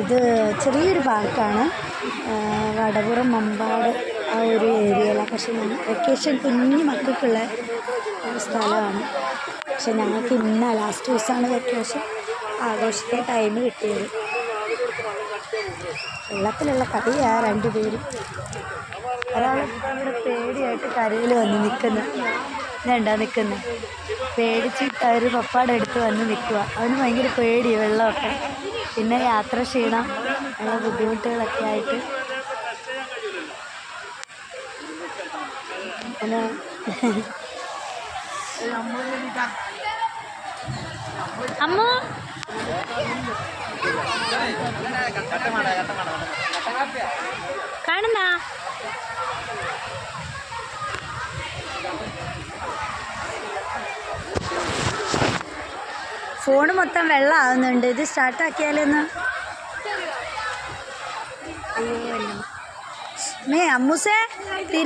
ഇത് ചെറിയൊരു പാർക്കാണ്. വടപുറം മമ്പാട് ആ ഒരു ഏരിയയിലാണ് പക്ഷെ വെക്കേഷൻ കുഞ്ഞു മക്കൾക്കുള്ള സ്ഥലമാണ്. പക്ഷെ ഞങ്ങൾക്ക് ഇന്ന ലാസ്റ്റ് ദിവസമാണ് വെക്കേഷൻ ആഘോഷിക്കാൻ ടൈം കിട്ടിയത്. വെള്ളത്തിലുള്ള കളിയാ രണ്ടുപേരും. ഒരാൾ ഇവിടെ പേടിയായിട്ട് കരയിൽ വന്ന് നിൽക്കുന്നു. ഇതുണ്ടാ നിൽക്കുന്നത് പേടിച്ചിട്ട് അവർ പപ്പാടെ അടുത്ത് വന്ന് നിൽക്കുക അവന് ഭയങ്കര പേടി വെള്ളമൊക്കെ. പിന്നെ യാത്ര ക്ഷീണം ഉള്ള ബുദ്ധിമുട്ടുകളൊക്കെ ആയിട്ട്. അമ്മ. കാണുന്ന? ഫോണ് മൊത്തം വെള്ളമാകുന്നുണ്ട് ഇത് സ്റ്റാർട്ടാക്കിയാലൊന്ന് അയ്യോ മേ അമ്മൂസേ തിര